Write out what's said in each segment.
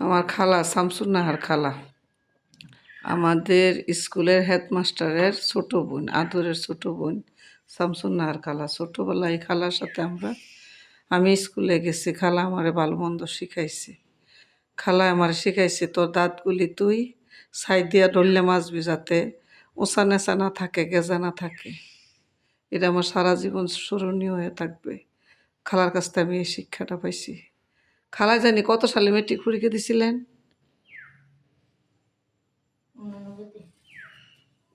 আমার খালা, শামসুন্নাহার খালা। আমাদের স্কুলের হেডমাস্টারের ছোট বোন, আদরের ছোট বোন, শামসুন্নাহার খালা। ছোটোবেলায় খালার সাথে আমরা, আমি স্কুলে গেছি, খালা আমারে ভালো মন্দ শিখাইছে। খালা আমার শিখাইছে, তোর দাঁতগুলি তুই সাইড দিয়া ডললে মাছবি যাতে ওষা নেচা না থাকে, গেজা না থাকে। এটা আমার সারা জীবন স্মরণীয় হয়ে থাকবে। খালার কাছ থেকে আমি এই শিক্ষাটা পাইছি। খালা জানি কত সালে মেট্রিক পরীক্ষা দিছিলেন?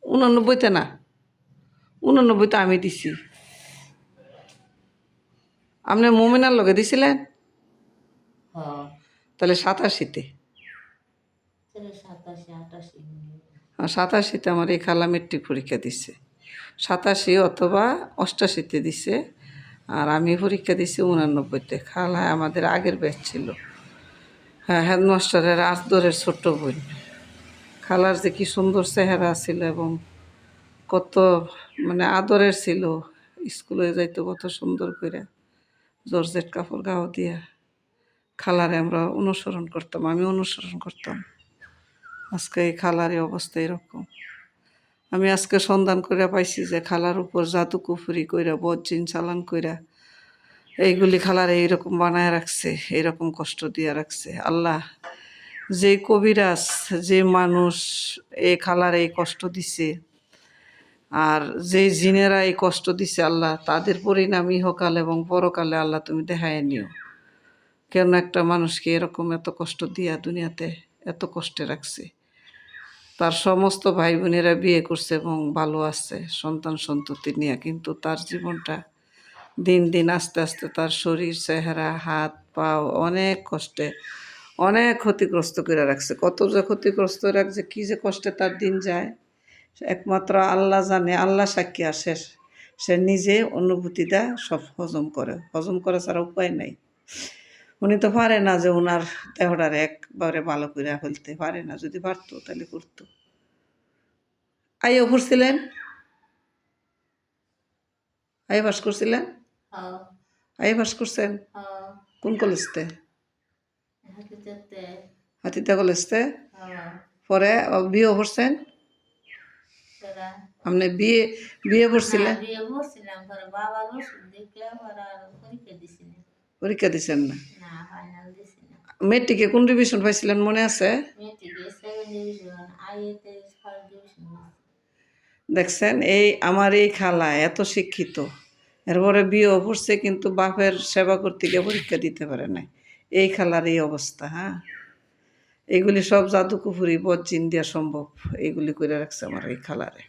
উনানব্বইতে। না? উনানব্বইতে আমি দিছি। আপনি মোমিনার লগে দিছিলেন? হ্যাঁ। তাহলে সাতাশিতে। আটাশি সাতাশিতে আমার এই খালা মেট্রিক পরীক্ষা দিছে। সাতাশি অথবা অষ্টাশিতে দিছে। আর আমি পরীক্ষা দিছি উনানব্বইতে। খালা আমাদের আগের ব্যাচ ছিল। হ্যাঁ হেডমাস্টারের আদরের ছোট্ট বোন। খালার যে কি সুন্দর চেহারা ছিল এবং কত মানে আদরের ছিল। স্কুলে যাইতো কত সুন্দর করে জর্জেট কাপড় গাও দিয়া খালারে আমরা অনুসরণ করতাম, আমি অনুসরণ করতাম। আজকে এই খালার এই অবস্থা এরকম। আমি আজকে সন্ধান করে পাইছি যে খালার উপর জাদু কুফুরি কইরা, বজ্জিন চালান কইরা এইগুলি খালার এইরকম বানায় রাখছে, এইরকম কষ্ট দিয়ে রাখছে। আল্লাহ যে কবিরাজ, যে মানুষ এই খালার এই কষ্ট দিছে আর যে জিনেরা এই কষ্ট দিছে, আল্লাহ তাদের পরিণাম ইহকাল এবং পরকালে আল্লাহ তুমি দেখায় নিও। কেন একটা মানুষকে এরকম এত কষ্ট দিয়া দুনিয়াতে এত কষ্টে রাখছে? তার সমস্ত ভাই বোনেরা বিয়ে করছে এবং ভালো আছে, সন্তান সন্ততি নিয়ে। কিন্তু তার জীবনটা দিন দিন আস্তে আস্তে তার শরীর, চেহারা, হাত পা অনেক কষ্টে, অনেক ক্ষতিগ্রস্ত করে রাখছে। কত যে ক্ষতিগ্রস্ত রাখছে, কি যে কষ্টে তার দিন যায়, একমাত্র আল্লাহ জানে, আল্লাহ সাক্ষী আসে সে নিজে অনুভূতিটা সব হজম করে। হজম করা ছাড়া উপায় নাই। উনি তো পারে না যে ওনার দেহটার একবারে ভালো করে ফেলতে পারে না যদি পারতো তাহলে করতো। আইও পড়ছিলেন? আই পাস করছিলেন? হ্যাঁ। আই পাস করছেন? হ্যাঁ। কোন কলেজতে? হাতিতে। কলেজতে? হ্যাঁ। পরে বিয়ে করছেন? আপনি বিয়ে বিয়ে করছিলেন পরীক্ষা দিছি দিছেন না? মেট্রিকে কোন ডিভিশন পাইছিলেন মনে আছে? দেখছেন এই আমার এই খালা এত শিক্ষিত। এরপরে বিয়েও পড়ছে কিন্তু বাপের সেবা করতে গিয়ে পরীক্ষা দিতে পারে নাই। এই খালার এই অবস্থা হ্যাঁ? এইগুলি সব জাদু কুফুরি বজ্জিন দেওয়া সম্ভব। এইগুলি করে রাখছে আমার এই খালারে।